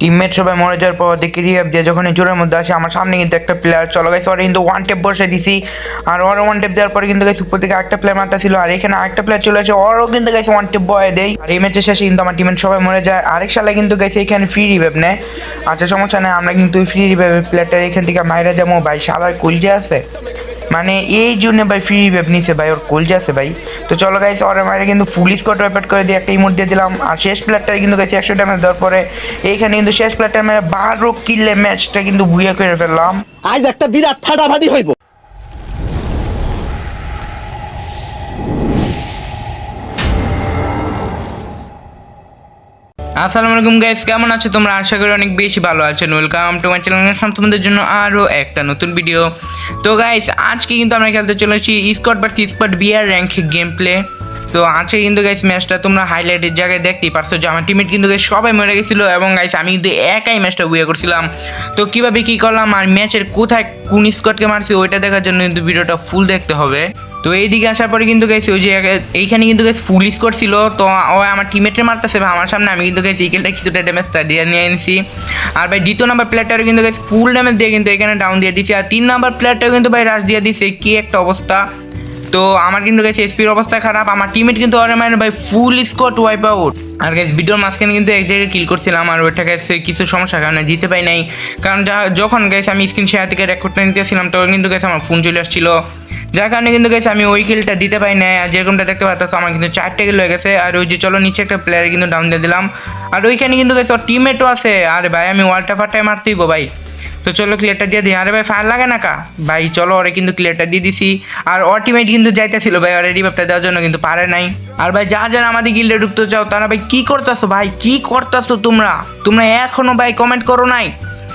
Teammate সবাই মরে যাওয়ার পর দেখি রিহাব দিয়ে যখন জোরের মধ্যে আসে, আমার সামনে কিন্তু একটা প্লেয়ার চলে গেছে ওরা কিন্তু ওয়ান টেপ বসে দিছি। আর ওর ওয়ান টেপ দেওয়ার পরে কিন্তু গেছে উপর থেকে একটা প্লেয়ার মারটা ছিল আর এখানে আরেকটা প্লেয়ার চলে আসে, ওরও কিন্তু গেছে ওয়ান টেপ বয়ে দেয়। আর এই ম্যাচের শেষে কিন্তু আমার টিমমেট সবাই মরে যায়। আরেক সালে কিন্তু গেছে এখানে ফ্রি রিভাইভ নেয়। আচ্ছা সমস্যা নেই, আমরা কিন্তু ফ্রি রিভাইভ প্লেয়ারটা এখান থেকে মাইরা যাব। ভাই, শালার কুলজে আছে। মানে এই জন্য ভাই ফ্রি ওয়েব নিছে ভাই, ওর কোল আছে ভাই। তো চলো গাইস ওর মাইরে কিন্তু ফুল স্কোয়াড ওয়েপেট করে দিয়ে একটা ইমোট দিয়ে দিলাম। আর শেষ প্লেয়ারটা কিন্তু গেছে একশো ড্যামেজ দেওয়ার পরে এইখানে কিন্তু শেষ প্লেয়ারটা মেরে বারো কিলে ম্যাচটা কিন্তু বুয়ে করে ফেললাম। আজ একটা বিরাট ফাটাফাটি হইব। আসসালামু আলাইকুম গাইস কেমন আছো তোমরা? আশা করি অনেক বেশি ভালো আছেন ওয়েলকাম টু মাই চ্যানেল তোমাদের জন্য আরও একটা নতুন ভিডিও তো গাইস আজকে কিন্তু আমরা খেলতে চলেছি স্কট বাট স্কট বিয়ার র্যাঙ্ক গেম প্লে তো আজকে কিন্তু গাইস ম্যাচটা তোমরা হাইলাইটের জায়গায় দেখতেই পারছ যে আমার টিমের কিন্তু গাইস সবাই মরে গেছিল এবং গাইস আমি কিন্তু একাই ম্যাচটা বুয়ে করছিলাম। তো কীভাবে কি করলাম আর ম্যাচের কোথায় কোন স্কটকে মারছি, ওইটা দেখার জন্য কিন্তু ভিডিওটা ফুল দেখতে হবে। তো এইদিকে আসার পরে কিন্তু গেছি ওই যে এইখানে কিন্তু গেছি ফুল স্কোর ছিল। তো ও আমার টিমেটের মারতেছে, আমার সামনে আমি কিন্তু গেছি ইকেলটা কিছুটা ড্যামেজটা দিয়ে নিয়ে এনেছি আর ভাই, দ্বিতীয় নাম্বার প্লেয়ারটারও কিন্তু গেছি ফুল ড্যামেজ দিয়ে কিন্তু এখানে ডাউন দিয়ে দিছি আর তিন নাম্বার প্লেয়ারটাও কিন্তু ভাই রাশ দিয়ে দিছে কি একটা অবস্থা। তো আমার কিন্তু গেছে এসপির অবস্থা খারাপ। আমার টিমেট কিন্তু ওরা মানে ভাই ফুল স্কট ওয়াইপ আউট আর গেছে ভিডিওর মাঝখানে কিন্তু এক জায়গায় কিল করছিলাম, আর ওইটা গেছে কিছু সমস্যার কারণে দিতে পাই নাই। কারণ যখন গেছে আমি স্ক্রিন শেয়ার থেকে রেকর্ডটা নিতেছিলাম, তখন কিন্তু গেছে আমার ফোন চলে আসছিল। যার কারণে কিন্তু গেছে আমি ওই কিলটা দিতে পাই না আর যেরকমটা দেখতে পাচ্ছ আমার কিন্তু চারটে কিল হয়ে গেছে। আর ওই যে চলো নিচে একটা প্লেয়ার কিন্তু ডাউন দিয়ে দিলাম। আর ওইখানে কিন্তু গেছে ওর টিমমেটও আছে। আরে ভাই আমি ওয়ালটা ফাটায় মারতেই গো ভাই। তো চলো ক্লিয়ারটা দিয়ে দিই। আরে ভাই ফায়ার লাগে না কা? ভাই চলো ওরে কিন্তু ক্লিয়ারটা দিয়ে দিছি। আর অল্টিমেট কিন্তু যাইতেছিল ভাই, ওরে রিভাইভটা দেওয়ার জন্য কিন্তু পারে নাই। আর ভাই যা যারা আমাদের গিল্ডে ঢুকতে চাও, তারা ভাই কি করতেছো ভাই? কি করতেছো তোমরা? তোমরা এখনও ভাই কমেন্ট করো নাই?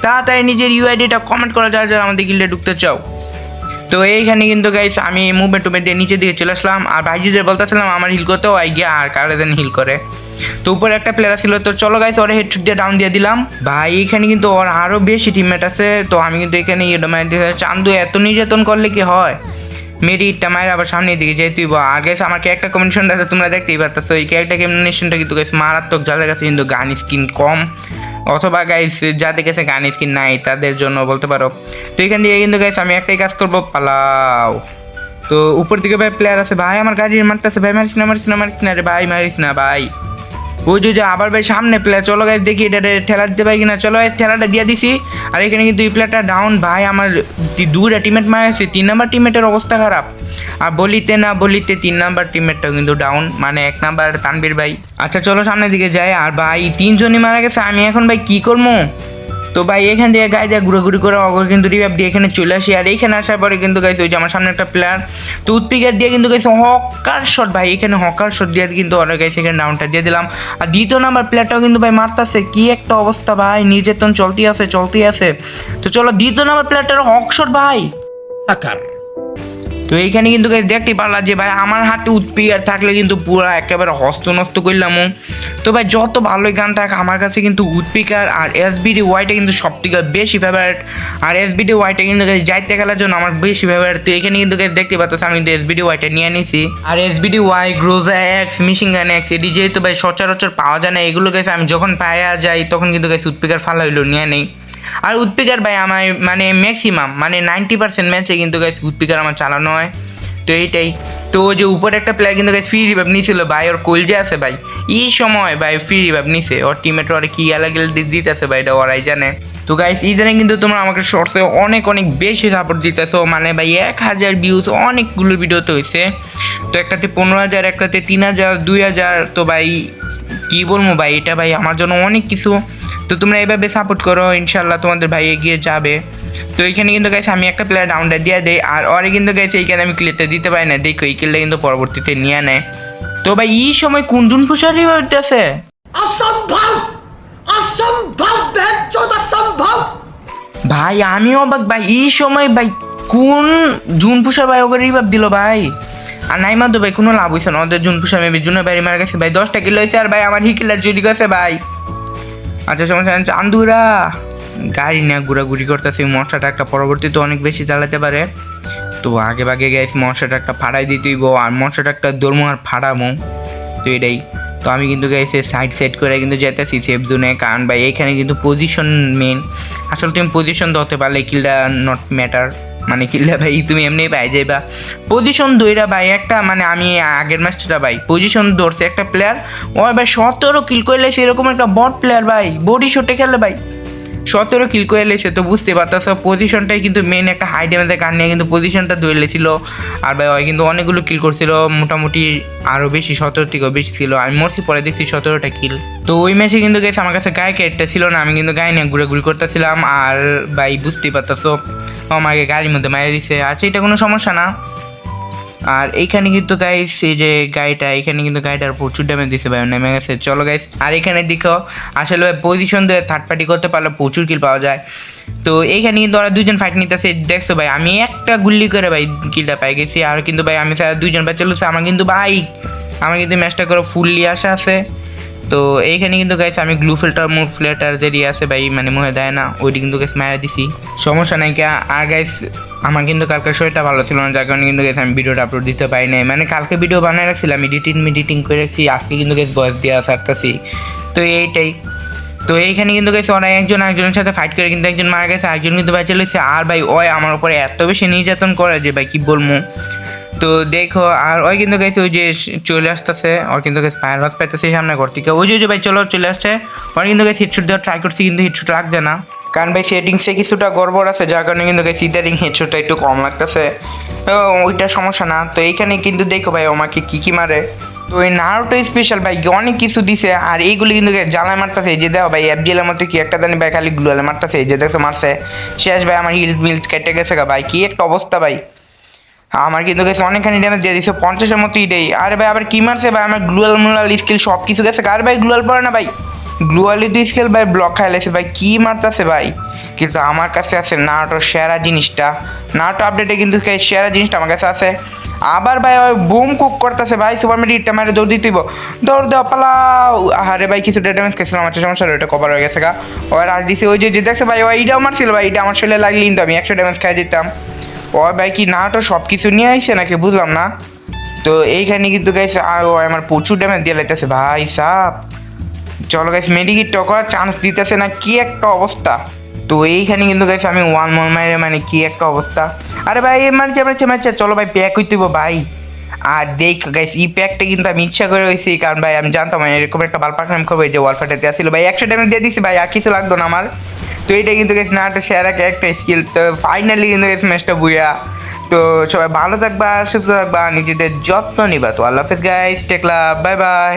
তাড়াতাড়ি নিজের ইউআইডিটা কমেন্ট করো, যারা যারা আমাদের গিল্ডে ঢুকতে চাও। তো এইখানে কিন্তু গাইস আমি মুভমেন্ট টুভমেন্ট দিয়ে নিচে দিকে চলে আসলাম। আর ভাইজিদের বলতেছিলাম, আমার হিল করতেও আই গিয়া, আর কারে দেন হিল করে? তো উপরে একটা প্লেয়ার ছিল, তো চলো গাইস ওরে হেড দিয়ে ডাউন দিয়ে দিলাম। ভাই, এখানে কিন্তু ওর আরও বেশি টিমমেট আছে, তো আমি কিন্তু এখানে ইয়ে মারি দিয়ে চান্দু এত নির্যাতন করলে কি হয়? মেরি ইটটা মায়ের আবার সামনের দিকে দিব আর গেছে আমার ক্যারেক্টার কম্বিনেশনটা তোমরা দেখতেই পাচ্ছ এই ক্যারেক্টার কম্বিনেশনটা কিন্তু গেছে মারাত্মক যাদের কাছে কিন্তু গান স্কিন কম। অথবা গাইস যাদের কাছে গান স্কিন নাই, তাদের জন্য বলতে পারো। তো এখান দিয়ে কিন্তু গাইস আমি একটাই কাজ করব, পালাও। তো উপর দিকে ভাই প্লেয়ার আছে, ভাই, আমার গাড়ি মারতেছে, ভাই, মারিস না মারিস না মারিস না রে ভাই, মারিস না, ভাই। ওই যে আবার ভাই সামনে প্লেয়ার চলো গাই দেখি এটা ঠেলা দিতে পারি কিনা। চলো ঠেলাটা দিয়ে দিছি। আর এখানে কিন্তু এই প্লেয়ারটা ডাউন ভাই, আমার দুইটা দুটা টিমেট মারা গেছে। তিন নাম্বার টিমেটের অবস্থা খারাপ। আর বলিতে না বলিতে তিন নাম্বার টিমেটটাও কিন্তু ডাউন মানে এক নাম্বার তানবীর ভাই। আচ্ছা চলো সামনের দিকে যাই। আর ভাই, তিনজনই মারা গেছে। আমি এখন ভাই কি করব? তো ভাই, এখান থেকে গাই দিয়ে ঘুরে করে অগর কিন্তু রিভাইভ দিয়ে এখানে চলে আসি। আর এখানে আসার পরে কিন্তু গাইছে ওই যে আমার সামনে একটা প্লেয়ার টুথপিকার দিয়ে কিন্তু গেছে হকার শট ভাই, এখানে হকার শট দিয়ে কিন্তু অনেক গাইছে এখানে ডাউনটা দিয়ে দিলাম। আর দ্বিতীয় নাম্বার প্লেয়ারটাও কিন্তু ভাই মারতাছে, কি একটা অবস্থা ভাই, নির্যাতন চলতেই আছে চলতেই আছে। তো চলো, দ্বিতীয় নাম্বার প্লেয়ারটার হক শট ভাই। আকার তো এইখানে কিন্তু দেখতেই পারলাম যে ভাই আমার হাতে উৎপিয়ার থাকলে কিন্তু পুরো একেবারে হস্ত নষ্ট করলাম তো ভাই যত ভালোই গান থাক, আমার কাছে কিন্তু উৎপিকার আর এসবিডি ওয়াইটা কিন্তু সব থেকে বেশি ফেভারিট আর এসবিডি ওয়াইটা কিন্তু যাইতে গেলার জন্য আমার বেশি ফেভারিট তো এখানে কিন্তু দেখতে পাচ্ছ আমি কিন্তু এসবিডি ওয়াইটা নিয়ে নিছি। আর SBD Y Groza X missing gun X এটি যেহেতু ভাই সচরাচর পাওয়া যায় না, এগুলো গেছে আমি যখন পাওয়া যাই তখন কিন্তু গেছে উৎপিকার ফালা হইল, নিয়ে নেই। আর উৎপিকার ভাই আমার মানে ম্যাক্সিমাম মানে নাইনটি পার্সেন্ট ম্যাচে কিন্তু গাইস উৎপিকার আমার চালানো হয়। তো এইটাই। তো যে উপরে একটা প্লেয়ার কিন্তু গাইস ফ্রি রিভাইভ নিয়েছিল ভাই, ওর কলজে আছে ভাই। এই সময় ভাই ফ্রি রিভাইভ নিছে। ওর টিমেট ওরা কি আলাগ দিতেছে ভাই, এটা ওরাই জানে। তো গাইস ইদানে কিন্তু তোমরা আমাকে শর্টসে অনেক অনেক বেশি সাপোর্ট দিতেছো। মানে ভাই এক হাজার ভিউজ অনেকগুলো ভিডিওতে হয়েছে তো একটাতে পনেরো হাজার, একটাতে তিন হাজার, দুই হাজার। তো ভাই, কি বলব ভাই, এটা ভাই আমার জন্য অনেক কিছু। তো তোমরা এভাবে সাপোর্ট করো ইনশাল্লাহ তোমাদের ভাই এগিয়ে যাবে। তো এখানে কিন্তু গাইছে আমি একটা প্লেয়ার ডাউনটা দিয়ে দেই আর ওরে কিন্তু গাইছে এইখানে আমি ক্লিয়ারটা দিতে পারি না দেখো এই কিলটা কিন্তু পরবর্তীতে নিয়ে নেয়। তো ভাই এই সময় কুঞ্জুন ফুসারি আছে? অসম্ভব! অসম্ভব অসম্ভব! ভাই আমিও অবাক ভাই এই সময় ভাই কোন জুন পুষা ভাই ওকে রিভাব দিল ভাই? আর নাই মাদু ভাই কোনো লাভ হয়েছে না ওদের জুন পুষা মেবি জুনের বাড়ি মারা গেছে ভাই দশটা কিলো হয়েছে আর ভাই আমার হি কিলার চুরি গেছে ভাই। আচ্ছা সমস্যা চান্দুরা গাড়ি নিয়ে ঘোরাঘুরি করতেছে, মশাটা একটা পরবর্তীতে অনেক বেশি চালাতে পারে। তো আগে ভাগে গেছে মশাটা একটা ফাড়াই দিতেইব আর মশাটা একটা দরমু আর ফাড়ামো। তো এটাই। তো আমি কিন্তু গাইছে সাইড সেট করে কিন্তু যেতেছি সেফ জোনে কারণ ভাই, এখানে কিন্তু পজিশন মেন আসলে তুমি পজিশন ধরতে পারলে কিলটা নট ম্যাটার মানে কিল্লা ভাই, তুমি এমনি পাই যাইবা। পজিশন দইরা ভাই, একটা মানে আমি আগের ম্যাচটা ভাই পজিশন ধরছে একটা প্লেয়ার ও ভাই সতেরো কিল করলে সেরকম একটা বট প্লেয়ার ভাই বডি শটে খেলে ভাই। সতেরো কিল করে লেছে তো বুঝতে পারতেছ পজিশনটাই কিন্তু মেন একটা হাই ড্যামেজের কারণে কিন্তু পজিশনটা ধরে লেছিল আর ভাই, ওই কিন্তু অনেকগুলো কিল করছিল, মোটামুটি আরও বেশি, সতেরো থেকেও বেশি ছিল। আমি মরছি পরে দেখছি সতেরোটা কিল তো ওই ম্যাচে কিন্তু গেছে আমার কাছে গায়ে ক্যারেক্টার ছিল না, আমি কিন্তু গায়ে নিয়ে ঘুরে ঘুরে করতেছিলাম। আর ভাই, বুঝতেই পারতেছো, ও আমাকে গাড়ির মধ্যে মারিয়ে দিছে। আচ্ছা এটা কোনো সমস্যা না। আর এইখানে কিন্তু গাইস এই যে গাড়িটা, এখানে কিন্তু গাড়িটার প্রচুর ড্যামেজ দিছে ভাই, নেমে গেছে। চলো গাইস আর এখানে দেখো, আসলে ভাই পজিশন দিয়ে থার্ড পার্টি করতে পারলে প্রচুর কিল পাওয়া যায়। তো এইখানে কিন্তু ওরা দুজন ফাইট নিতেছে, দেখছ ভাই, আমি একটা গুল্লি করে ভাই কিলটা পাই গেছি। আর কিন্তু ভাই, আমি স্যার দুজন ভাই চলেছে আমার কিন্তু ভাই, আমার কিন্তু ম্যাচটা করে ফুললি আসা আছে। তো এইখানে কিন্তু গাইছে আমি গ্লু ফিল্টার মুভ ফিল্টার যেটি আছে ভাই মানে মনে দেয় না, ওইটি কিন্তু গাইস মেরে দিছি। সমস্যা নাই কে। আর গাইস আমার কিন্তু কালকে শরীরটা ভালো ছিল না, যার কারণে কিন্তু আমি ভিডিওটা আপলোড দিতে পারি নাই। মানে কালকে ভিডিও বানিয়ে রাখছিলাম এডিটিং মিডিটিং করে রাখছি, আজকে কিন্তু গেছে বয়স দিয়ে সারতেছি তো এইটাই। তো এইখানে কিন্তু গেছে ওরা একজন একজনের সাথে ফাইট করে, কিন্তু একজন মারা গেছে একজন কিন্তু বাঁচে লইছে আর ভাই ওই আমার উপরে এত বেশি নির্যাতন করে যে ভাই কি বলব? তো দেখো, আর ওই কিন্তু গেছে ওই যে চলে আসতেছে, ওর কিন্তু গেছে ফায়ার লস পাইতেছে সামনে ঘর থেকে। ওই যে ওই যে ভাই, চলো, চলে আসছে। ওর কিন্তু গেছে হিটশুট দেওয়ার ট্রাই করছি, কিন্তু হিটশুট লাগছে না। কারণ ভাই সেটিংসে কিছুটা গড়বড় আছে, যার কারণে কিন্তু গেছে ইদারিং হিটশুটটা একটু কম লাগতেছে। ওইটা সমস্যা না। তো এইখানে কিন্তু দেখো ভাই আমাকে কি কি মারে। তো ওই নারোটো স্পেশাল ভাই, অনেক কিছু দিছে, আর এইগুলি কিন্তু জ্বালায় মারতেছে। এই যে দেখো ভাই এফজিএলের মধ্যে কি একটা দানি ভাই খালি গ্লুয়ালে মারতেছে। এই যে দেখছ, মারছে। শেষ ভাই, আমার হিল মিল কেটে গেছে গা ভাই। কি একটা অবস্থা ভাই। আমার কিন্তু গেছে অনেকখানি ড্যামেজ দিয়ে দিছে, পঞ্চাশের মতো ইডেই আরে ভাই, আবার কি মারছে ভাই? আমার গ্লুয়াল মুলাল স্কিল সব কিছু গেছে আর ভাই গ্লুয়াল পড়ে না ভাই। গ্লুয়ালি তো স্কিল ভাই ব্লক খাইলেছে ভাই, কি মারতেছে ভাই? কিন্তু আমার কাছে আছে নাটো সেরা জিনিসটা। নাটো আপডেটে কিন্তু সেরা জিনিসটা আমার কাছে আছে। আবার ভাই, ওই বুম কুক করতেছে ভাই সুপার মেডিটটা মারে দৌড় দিতে হইব। দৌড় দেওয়া পালাও। আরে ভাই, কিছু ড্যামেজ খেয়েছিলাম আমার সমস্যা ওটা কভার হয়ে গেছে গা। ওই রাজ দিছে, ওই যে দেখছে ভাই ওই এইটাও মারছিল ভাই এটা আমার শরীরে লাগলে কিন্তু আমি একশো ড্যামেজ খাই দিতাম। ও ভাই, কি নাটো সব কিছু নিয়ে আইছে নাকি, বুঝলাম না। তো এইখানে কিন্তু গাইছে ও আমার প্রচুর ড্যামেজ দিয়ে লাইতেছে। ভাই, সাপ। চলো গাইস মেডিকিটটা করার চান্স দিতেছে না, কি একটা অবস্থা? তো এইখানে কিন্তু গাইছে আমি ওয়ান মন মাইরে মানে কি একটা অবস্থা? আরে ভাই মারছে মারছে মারছে, চলো ভাই প্যাক হইতে ভাই। আর দেখ গাইস এই প্যাকটা কিন্তু আমি ইচ্ছা করে হয়েছি কারণ ভাই, আমি জানতাম এরকম একটা বাল পাঠাম করবে যে ওয়ালফাটাতে আসছিল ভাই, একশো ড্যামেজ দিয়ে দিছি, ভাই, আর কিছু লাগতো না আমার। তো এটা কিন্তু গেছে না, একটা সেরা একটা স্কিল তো ফাইনালি কিন্তু গেছে ম্যাচটা বুয়া তো সবাই ভালো থাকবা, সুস্থ থাকবা, নিজেদের যত্ন নিবা। তো আল্লাহ হাফেজ গাইস টেকলা বাই বাই